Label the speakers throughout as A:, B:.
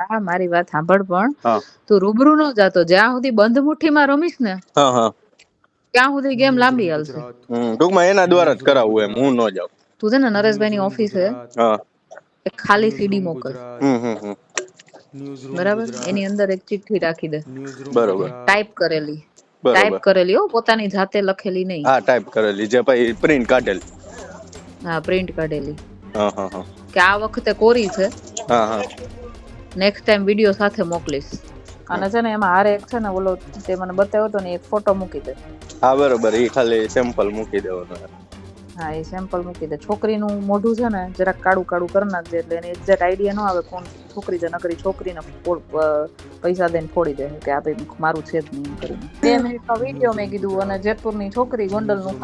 A: હા મારી વાત સાંભળ પણ. તું રૂબરૂ ન જાતો જ્યાં સુધી બંધ મુઠ્ઠીમાં રમીશ ને
B: હા હા.
A: ત્યાં સુધી ગેમ લાંબી હાલશે.
B: ટૂંકમાં એના દ્વારા જ કરાવું એમ હું ન જાઉં.
A: તું છે ને નરેશભાઈ ની ઓફિસ છે ખાલી સીડી મોકલ.
B: હમ હમ હમ.
A: બરાબર? એની અંદર એક ચિઠ્ઠી રાખી દે.
B: બરોબર.
A: ટાઈપ કરેલી. ટાઈપ કરેલી હો પોતાની જાતે લખેલી નહીં.
B: હા ટાઈપ કરેલી જે પછી પ્રિન્ટ કાઢેલી.
A: હા પ્રિન્ટ કાઢેલી.
B: હા હા હા.
A: કે આ વખતે કોરી છે.
B: હા હા.
A: નેક્સ્ટ ટાઈમ વીડિયો સાથે મોકલીશ. અને છે ને એમાં હારે એક છે ને ઓલો તે મને બતાવ્યો હતો ને એક ફોટો મૂકી દે.
B: હા બરોબર. એ ખાલી સેમ્પલ મૂકી દેવાનું.
A: હા એ સેમ્પલ મૂકી દે. છોકરીનું મોઢું છે ને જરાક કાળું કાળું કરી નાખજે એટલે એને એક્ઝેક્ટ આઈડિયા ન આવે કોણ છોકરી છે. નકરી છોકરીને પૈસા દઈને ફોડી દે. કે આ મારું છે જ નહીં એમ કરીને. બે મિનિટનો વીડિયો મેં કીધું અને જેતપુરની છોકરી ગોંડલનું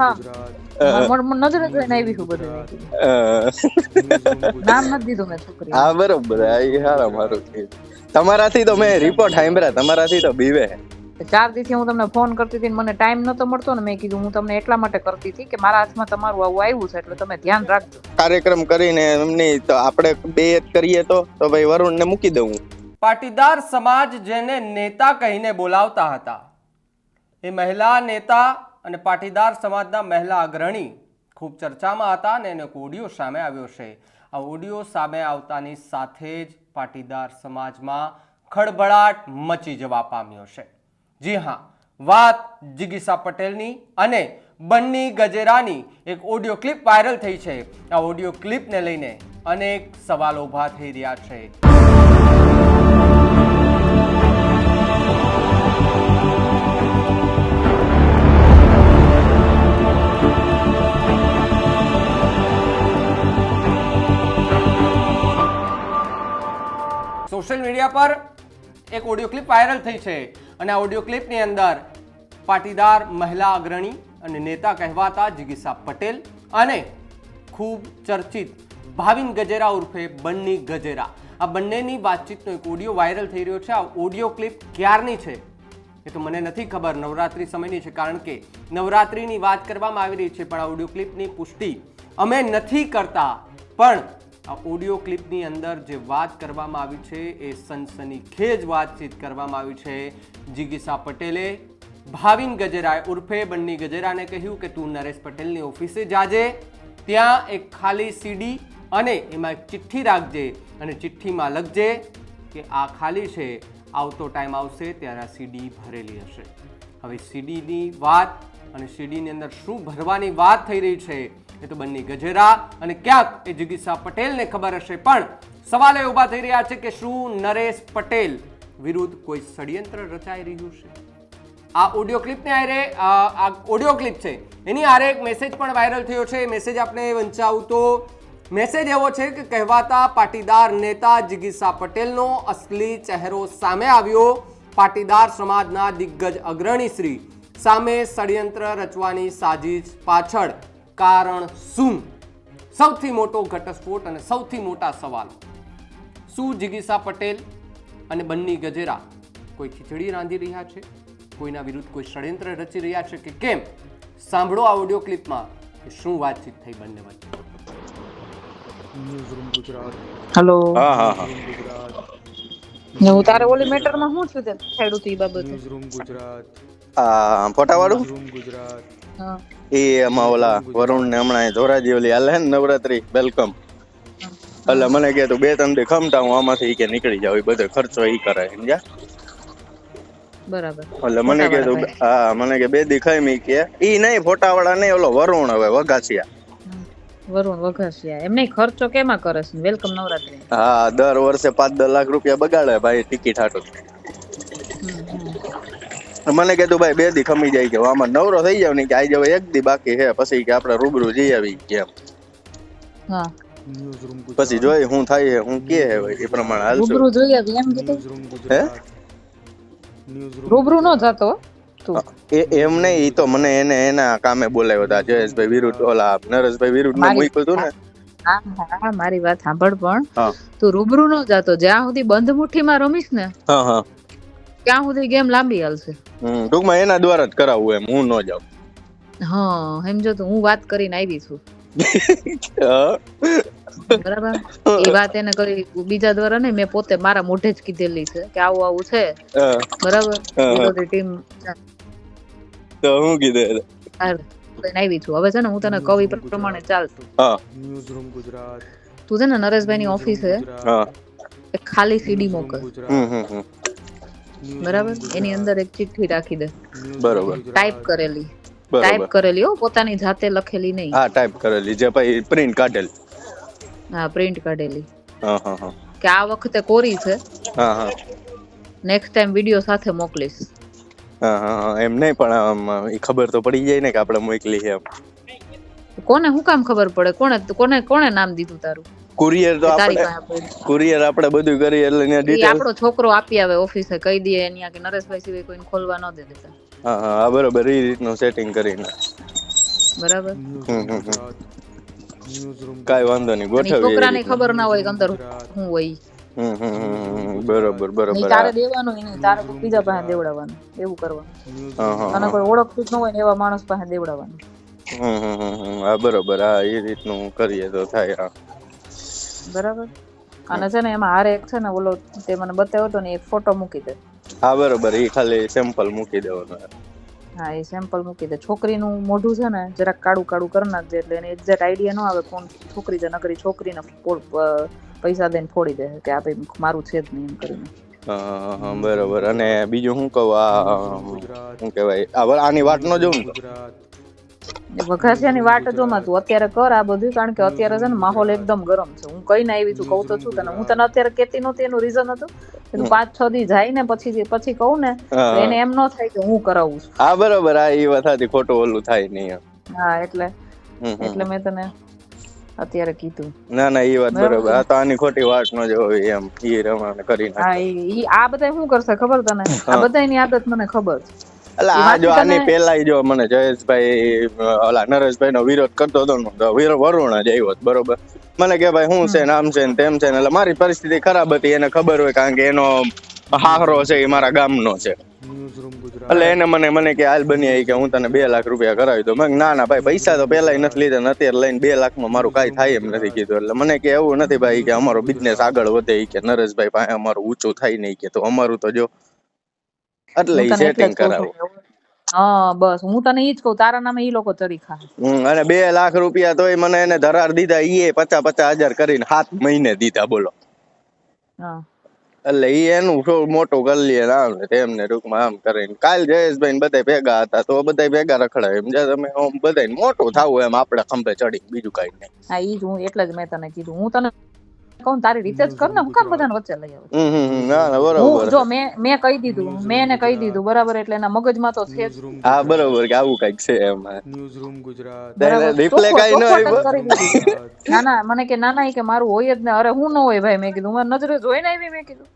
A: મને નજરે જોઈને આવી છું બધું નામ નથી દીધું મેં છોકરી
B: હા બરોબર. હા ઈ હારા મારું છે. તમારાથી તો મેં રિપોર્ટ સાંભળ્યા. તમારાથી તો બીવે.
A: ચાર દિવસથી હું તમને ફોન કરતી હતી મને ટાઈમ નતો મળતો ને મેં કીધું હું તમને એટલા માટે કરતી હતી કે મારા હાથમાં તમારું આવું આવ્યું છે એટલે તમે ધ્યાન રાખજો.
B: કાર્યક્રમ કરીને એમની તો આપણે બે જ કરીએ તો તો ભાઈ વરુણને મૂકી દઉં
C: પાટીદાર સમાજ જેને નેતા કહીને બોલાવતા હતા. એ મહિલા નેતા અને પાટીદાર સમાજના મહિલા અગ્રણી ખૂબ ચર્ચામાં હતા અને એનો એક ઓડિયો સામે આવ્યો છે. આ ઓડિયો સામે આવતાની સાથે જ પાટીદાર સમાજમાં ખળભળાટ મચી જવા પામ્યો છે. જી હા, વાત જિગીસા પટેલની અને બન્ની ગજેરાની એક ઓડિયો ક્લિપ વાયરલ થઈ છે. આ ઓડિયો ક્લિપને લઈને અનેક સવાલો ઊભા થઈ રહ્યા છે. સોશિયલ મીડિયા પર એક ઓડિયો ક્લિપ વાયરલ થઈ છે. અને આ ઓડિયો ક્લિપની અંદર પાટીદાર, મહિલા અગ્રણી અને નેતા કહેવાતા જિગીસા પટેલ અને ખૂબ ચર્ચિત ભાવિન ગજેરા ઉર્ફે બન્ની ગજેરા. આ બંનેની વાતચીતનો એક ઓડિયો વાયરલ થઈ રહ્યો છે. આ ઓડિયો ક્લિપ ક્યારની છે? એ તો મને નથી ખબર. નવરાત્રિ સમયની છે કારણ કે નવરાત્રિની વાત કરવામાં આવી રહી છે, પણ આ ઓડિયો ક્લિપની પુષ્ટિ અમે નથી કરતા. પણ આ ઓડિયો ક્લિપની અંદર જે વાત કરવામાં આવી છે એ સનસનીખેજ વાતચીત કરવામાં આવી છે. જિગીસા પટેલે ભાવિન ગજેરાએ ઉર્ફે બન્ની ગજેરાને કહ્યું કે તું નરેશ પટેલની ઓફિસે જાજે, ત્યાં એક ખાલી સીડી અને એમાં એક ચિઠ્ઠી રાખજે અને ચિઠ્ઠીમાં લખજે કે આ ખાલી છે, આવતો ટાઈમ આવશે ત્યારે આ સીડી ભરેલી હશે. હવે સીડીની વાત અને સીડીની અંદર શું ભરવાની વાત થઈ રહી છે એ તો બંને ગજેરા. અને ક્યાંક એ જિગીસા પટેલને ખબર હશે પણ સવાલ એ ઊભા થઈ રહ્યા છે કે શું નરેશ પટેલ વિરુદ્ધ કોઈ ષડયંત્ર રચાઈ રહ્યું છે. આ ઓડિયો ક્લિપને આરે આ ઓડિયો ક્લિપ છે. એની આરે એક મેસેજ પણ વાયરલ થયો છે. મેસેજ આપણે વંચાવું તો મેસેજ એવો છે કે કહેવાતા પાટીદાર નેતા જિગીસા પટેલનો અસલી ચહેરો સામે આવ્યો. પાટીદાર સમાજના દિગ્ગજ અગ્રણી શ્રી સામે ષડયંત્ર રચવાની સાજીશ પાછળ. કારણ શું? સૌથી મોટો ઘટસ્ફોટ અને સૌથી મોટા સવાલ. શું જિગીસા પટેલ અને બન્ની ગજેરા કોઈ ખીચડી રાંધી રહ્યા છે? કોઈના વિરુદ્ધ કોઈ ષડયંત્ર રચી રહ્યા છે કે કેમ? સાંભળો આ ઓડિયો ક્લિપમાં કે શું વાતચીત થઈ બંને વચ્ચે.
A: હેલો.
B: હા હા હા.
A: હું તારે ઓલી મેટરમાં શું છું તે ખેડૂત ઈ બાબતે?
B: આ ફોટાવાળું
A: હા.
B: એ એમાં ઓલા વરુણ ને હમણાં ધોરાજી ઓલી હાલે ને નવરાત્રી વેલકમ એટલે મને કે તું બે ત્રણ દે ખમતા હું આમાંથી કે નીકળી જાવ એ બધો ખર્ચો ઈ કરે સમજ્યા?
A: બરાબર.
B: એટલે મને કે તું હા મને કે બે દી ખાઈ મી કે ઈ નહીં ફોટાવાળા નહીં ઓલો વરુણ હવે વઘાસિયા.
A: વરુણ વઘાસિયા. એમને ખર્ચો કેમાં કરે છે? વેલકમ નવરાત્રી.
B: હા દર વર્ષે પાંચ દસ લાખ રૂપિયા બગાડે ભાઈ ટિકિટ હાટું. મને કીધું ભાઈ બે દી ખમી જાય કે આમાં નવરો થઈ જાવ ને કે આઈ જાવ એક દી બાકી છે પછી કે આપણે રૂબરૂ જઈ આવી કે
A: હા.
B: પછી જોઈ હું થાય હું કે હે ભાઈ એ પ્રમાણે હાલ
A: રૂબરૂ જોઈ આવી એમ કીધું?
B: હે?
A: રૂબરૂ નો જતો
B: એ એમ નહીં ઈ તો મને એને એના કામે બોલાવ્યો હતા જયેશભાઈ વિરુદ્ધ ઓલા નરેશભાઈ વિરુદ્ધ ને મૂક્યું હતું ને?
A: હા હા મારી વાત સાંભળ પણ. તું રૂબરૂ નો જાતો જ્યાં સુધી બંધ મુઠ્ઠીમાં રમીશ ને
B: હા હા.
A: ત્યાં સુધી ગેમ લાંબી હાલશે?
B: ટૂંકમાં એના દ્વારા જ કરાવવું એમ હું ન જાઉં.
A: હા સમજો તો હું વાત કરીને આવી છું. બરાબર? એ વાત એને કરી બીજા દ્વારા નહીં મેં પોતે મારા મોઢે જ કીધેલી છે કે આવું આવું છે. બરાબર?
B: હા.
A: ટીમ
B: તો હું કીધે?
A: આવી છું. હવે છે ને હું તને કવિ પ્રમાણે ચાલતું.
B: હા.
D: News room Gujarat.
A: તું છે ને નરેશભાઈ ની ઓફિસ છે? ખાલી સીડી મોકલ.
B: હમ હમ હમ.
A: બરાબર? એની અંદર એક ચિઠ્ઠી રાખી દે.
B: બરાબર.
A: ટાઈપ કરેલી. ટાઈપ કરેલી હો પોતાની જાતે લખેલી નહીં.
B: હા ટાઈપ કરેલી જે પછી પ્રિન્ટ કાઢેલ.
A: હા પ્રિન્ટ કાઢેલી.
B: હા હા હા.
A: કે આ વખતે કોરી છે.
B: હા હા.
A: નેક્સ્ટ ટાઈમ વીડિયો સાથે મોકલીશ.
B: હા હા એમ નહીં પણ એ ખબર તો પડી જાય ને કે આપણે મોકલી છે એમ.
A: કોને હું કામ ખબર પડે? કોને કોને કોને નામ દીધું તારું?
B: કુરિયર તો આપણે કુરિયર આપણે બધું કરીએ એટલે
A: ત્યાં
B: ડિટેલ
A: આપણો છોકરો આપી આવે ઓફિસે કહી દે અહીંયા કે નરેશભાઈ સિવાય કોઈને ખોલવા ન દે દેતા
B: હા હા બરોબર એ રીતનું સેટિંગ કરીને.
A: બરાબર?
B: કાંઈ વાંધો નહીં ગોઠવીએ
A: છોકરાને ખબર ના હોય કે અંદર શું હોય
B: બરોબર બરોબર
A: તારે દેવાનું ઈ તારે બીજા પાસે દેવડાવવાનું એવું કરવાનું.
B: હા હા
A: તને
B: હા.
A: કોઈ ઓળખતું જ ન હોય ને એવા માણસ પાસે દેવડાવવાનું.
B: હા બરોબર હા એ રીતનું કરીએ તો થાય હા.
A: બરાબર? અને છે ને એમાં હારે એક છે ને ઓલો તે મને બતાવ્યો હતો ને એક ફોટો મૂકી દે.
B: હા બરોબર. એ ખાલી સેમ્પલ મૂકી દેવાનો
A: હા એ સેમ્પલ મૂકી દે. છોકરીનું મોઢું છે ને જરાક કાળું કાળું કરી નાખજે એટલે એને એક્ઝેક્ટ આઈડિયા ન આવે કોણ છોકરી છે નકરી છોકરીને પૈસા દઈને ફોડી દે કે આ ભાઈ મારું છે જ નહીં એમ કરીને.
B: હા હા, હા બરોબર. અને બીજું શું કહું? આ શું કહેવાય? આની વાત ન જોઉં
D: ગુજરાત.
A: એ વઘાસિયાની વાટ જો માં તું અત્યારે કર આ બધું કારણ કે અત્યારે છે ને માહોલ એકદમ ગરમ છે. હું કઈ આવી તું કહું તો છું તને. હું તને અત્યારે કેતી નહોતી એનું રીઝન હતું. કે તું પાંચ છ દી જાય ને પછી પછી કહું ને એને એમ ન થાય કે હું કરાવું છું.
B: હા બરોબર. આ એ વથાથી ખોટું ઓલું થાય નહીં.
A: હા એટલે. એટલે મેં તને અત્યારે કીધું.
B: ના ના એ વાત
A: બરાબર.
B: આ તો આની ખોટી વાટ ન જોવી એમ. ઈ રમણ કરી
A: હા
B: નાખે.
A: ઈ ઈ આ બધા શું કરશે ખબર તને? આ. બધાની આદત મને ખબર છે.
B: આ જો આની પેલા જો મને જયેશભાઈ ઓલા નરેશભાઈ નો વિરોધ કરતો હતો ને તો વીર- વરુણ જ આવ્યો બરોબર? મને કે ભાઈ હું છે ને આમ છે ને તેમ છે ને એટલે મારી પરિસ્થિતિ ખરાબ હતી એને ખબર હોય કારણ કે એનો હાહરો છે એ મારા ગામનો છે. એટલે એને મને મને કે હાલ બની આવી કે હું તને બે લાખ રૂપિયા કરાવી દઉં. મેં ના ના ભાઈ પૈસા તો પેલા નથી લીધા ને અત્યારે લઈને બે લાખમાં મારું કાંઈ થાય એમ નથી કીધું. એટલે મને કે એવું નથી ભાઈ કે અમારો બિઝનેસ આગળ વધે કે નરેશભાઈ પાસે અમારું ઊંચું થાય નહીં કે તો અમારું તો જો એટલે ઈ સેટિંગ કરાવું.
A: હા બસ. હું તને ઈ જ કહું તારા નામે ઈ લોકો ચરી ખા
B: હમ, અને બે લાખ રૂપિયા તોય મને એને ધરાર દીધા એ પચાસ પચાસ હજાર કરીને સાત મહિને દીધા બોલો.
A: હા.
B: એટલે ઈ એનું થોડું મોટું કરી લે આમ ને તેમ ટૂંકમાં આમ કરીને. કાલ જયેશભાઈ ને બધા ભેગા હતા તો બધા ભેગા રખડાય. એમ જે તમે આમ બધાય મોટું થાવું એમ આપણે ખંભે ચડી બીજું કઈ નહીં.
A: હા ઈ જ હું એટલે જ મેં તને કીધું. હું તને કહું તારી રિસર્ચ કર ને હું કામ બધાને વચ્ચે લઈ આવું.
B: ના ના
A: હું જો મેં મેં કહી દીધું મેં એને કહી દીધું બરાબર એટલે એના મગજમાં તો છે
B: હા બરાબર કે આવું કંઈક છે એમ.
D: ન્યૂઝ રૂમ ગુજરાત
B: રિપ્લે કઈ ન આવ્યો
A: ના ના મને કે ના ના કે મારું હોય જ ને અરે હું ન હોય ભાઈ મેં કીધું મારી નજરે જોઈને આવી મેં કીધું.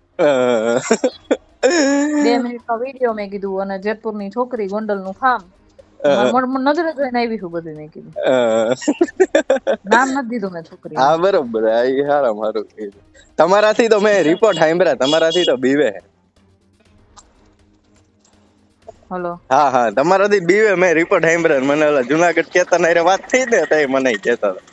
A: બે મિનિટનો વીડિયો મેં કીધું અને જેતપુરની છોકરી ગોંડલનું ફાર્મ. નજરે જોઈને આવી છું બધું મેં કીધું. નામ નથી દીધું મેં છોકરી
B: હા બરોબર. હા હારા મારું તમારાથી તો મેં રિપોર્ટ સાંભળ્યા. તમારાથી તો બીવે
A: હલો.
B: હા હા. તમારાથી બીવે મેં રિપોર્ટ સાંભળ્યા મને ઓલા જુનાગઢ કેતા ને વાત થઈ ને તો મને કેતા હતા.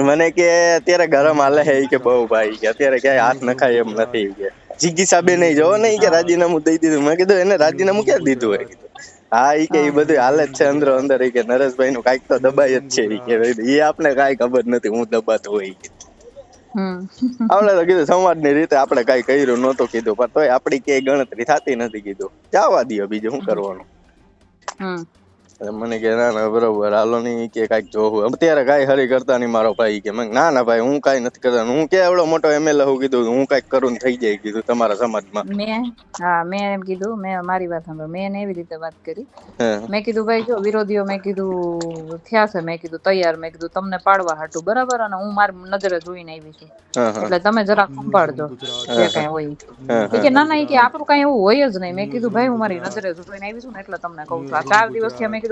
B: મને કે અત્યારે ગરમ હાલે છે કે બહુ ભાઈ કે અત્યારે ક્યાંય હાથ નખાય એમ નથી કે. જીગી સાબે નહીં જોવો નહીં કે રાજીનામું દઈ દીધું. મેં કીધું એને રાજીનામું ક્યાં દીધું હોય? કીધું હા ઈ કે ઈ બધું હાલે જ છે અંદર અંદર ઈ કે નરેશભાઈ નું કંઈક તો દબાઈ જ છે ઈ કે ઈ આપને કાંઈ ખબર નથી હું દબાતો હોય. આપણે તો કીધું સમાજની રીતે આપણે કઈ કર્યું નહોતું કીધું પણ તોય આપણી ક્યાંય ગણતરી થતી નથી કીધું. જવા દ્યો બીજું શું કરવાનું? મને કે ના ના બરોબર હાલો નહીં કે કાંઈક જોવું. અત્યારે કાંઈ હરી કરતા નહીં મારો ભાઈ કે. મેં ના ના ભાઈ હું કાંઈ નથી કરતા. હું કે એવડો મોટો એમએલએ હું કીધું હું કાંઈક કરું થઈ જાય કીધું તમારા સમાજમાં.
A: મેં હા મેં એમ કીધું મેં મારી વાત સાંભળ. મેં એને એવી રીતે વાત કરી. મેં કીધું ભાઈ જો વિરોધીઓ મેં કીધું થયા છે મેં કીધું તૈયાર મેં કીધું તમને પાડવા હાટું બરાબર? અને હું મારી નજરે જોઈને આવી છું. એટલે તમે જરા સંભાળજો જે કઈ હોય કે ના ના કે આપણું કઈ એવું હોય જ નહીં. મેં કીધું ભાઈ હું મારી નજરે જોઈને આવી છું ને એટલે તમને કહું છું. આ ચાર દિવસથી અમે કીધું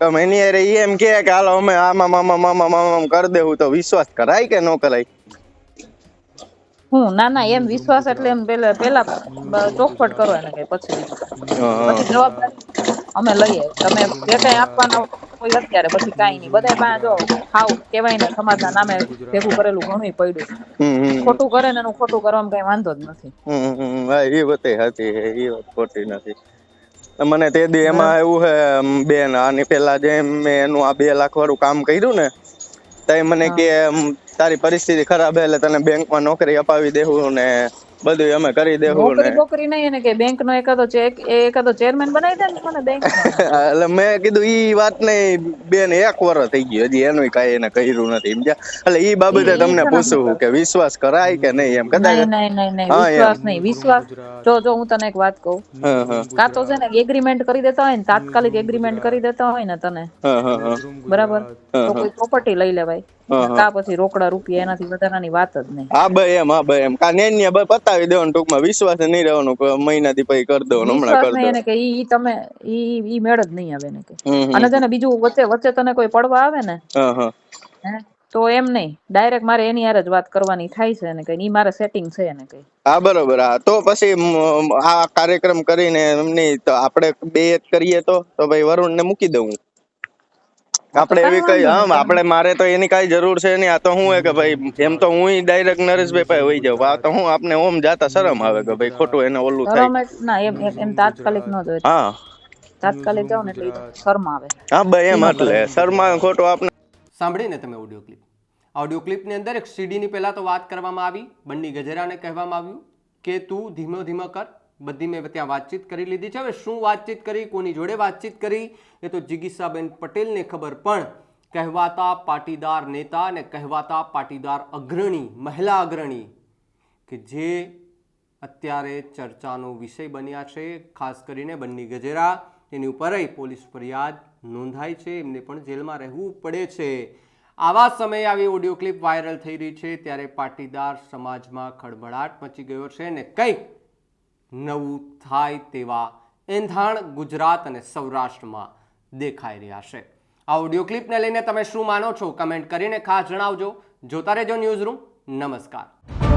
B: તમે એની હારે એમ કે હાલો અમે આમાં મામા મામા મામા કરી દેવું. તો વિશ્વાસ કરાય કે ન કરાય?
A: હું? ના ના એમ વિશ્વાસ એટલે એમ પેલા પેલા ચોખવટ કરો એને કઈ પછી જવાબદારી અમે લઈએ. તમે જે કઈ આપવાના હોય અત્યારે પછી કાંઈ નહીં. બધા પાસે જો હાવ કેવાય ને સમાજના નામે ભેગું કરેલું ઘણું પડ્યું. ખોટું કરે ને એનું ખોટું કરવામાં કઈ વાંધો જ નથી.
B: એ વાત હતી એ વાત ખોટી નથી. મને તે દી એમાં એવું છે બેન આની પેલા જે મેં એનું આ બે લાખ વાળું કામ કર્યું ને તો મને કે તારી પરિસ્થિતિ ખરાબ હે એટલે તને બેંકમાં નોકરી અપાવી દેવું ને બધું અમે કરી દેવું ને.
A: નોકરી નહીં એને કે બેંક નો એકાદો ચેક એકાદો ચેરમેન બનાવી દે ને મને બેંક
B: એટલે મેં કીધું ઈ વાત નહીં બેન એક વર્ષ થઈ ગયું હજી એનું કઈ એને કર્યું નથી સમજ્યા એટલે ઈ બાબતે તમને પૂછું કે વિશ્વાસ કરાય કે નહીં એમ કદાચ
A: નહીં નહીં નહીં
B: એમ.
A: વિશ્વાસ નહીં વિશ્વાસ. જો જો હું તને એક વાત કહું. કાં તો છે ને એગ્રીમેન્ટ કરી દેતા હોય ને તાત્કાલિક એગ્રીમેન્ટ કરી દેતા હોય ને તને. બરાબર? તો કોઈ પ્રોપર્ટી લઈ લેવાય. કા પછી રોકડા રૂપિયા એનાથી વધારાની વાત જ નહીં.
B: હા બે એમ હા ભાઈ એમ. કા નેન્યા બે પતાવી દેવાનું ટૂંકમાં. વિશ્વાસ નહીં રહેવાનું મહિનાથી પછી કરી દેવાનું હમણાં કરી
A: દેવાનું. કે ઈ તમે ઈ ઈ મેળ જ નહીં આવે ને કે. અને છે બીજું વચ્ચે વચ્ચે તને કોઈ પડવા આવે ને
B: હા હા.
A: તો એમ નહીં. ડાયરેક્ટ મારે એની હારે જ વાત કરવાની થાય છે ને કઈ. ઈ મારે સેટિંગ છે ને કઈ.
B: હા બરોબર. હા તો પછી આ કાર્યક્રમ કરીને એમની તો આપણે બે કરીએ તો તો ભાઈ વરુણ ને મૂકી દઉં આપણે એવી કઈ હા આપણે મારે તો એની કઈ જરૂર છે નહીં. આ તો હું કે ભાઈ એમ તો હું ડાયરેક્ટ નરેશભાઈ પાસે વહી જાઉં. આ તો હું આપને ઓમ જાતા શરમ આવે કે ભાઈ ખોટું એને ઓલું થાય.
A: ના એમ એમ- તાત્કાલિક ન જોઈએ
B: હા.
A: તાત્કાલિક જાવ ને એટલે શરમ આવે.
B: હા ભાઈ એમ એટલે. શર્મા ખોટું આપણે
C: સાંભળીને તમે ઓડિયો ક્લિપ ઓડિયો ક્લિપની અંદર એક સીડીની પહેલાં તો વાત કરવામાં આવી. બંને ગજેરાને કહેવામાં આવ્યું કે તું ધીમો ધીમો કર. બધી મેં ત્યાં વાતચીત કરી લીધી છે. હવે શું વાતચીત કરી, કોની જોડે વાતચીત કરી, એ તો જિગીસાબેન પટેલને ખબર. પણ કહેવાતા પાટીદાર નેતા અને કહેવાતા પાટીદાર અગ્રણી, મહિલા અગ્રણી, કે જે અત્યારે ચર્ચાનો વિષય બન્યા છે, ખાસ કરીને બંને ગજેરા, એની ઉપર પોલીસ ફરિયાદ નોંધાઈ છે, એમને પણ જેલમાં રહેવું પડે છે. આવા સમયે આવી ઓડિયો ક્લિપ વાયરલ થઈ રહી છે, ત્યારે પાટીદાર સમાજમાં ખળભળાટ મચી ગયો છે અને કંઈક નવું થાય તેવા એંધાણ ગુજરાત અને સૌરાષ્ટ્રમાં દેખાઈ રહ્યા છે. આ ઓડિયો ક્લિપને લઈને તમે શું માનો છો? કમેન્ટ કરીને ખાસ જણાવજો. જોતા રહેજો ન્યૂઝ રૂમ નમસ્કાર.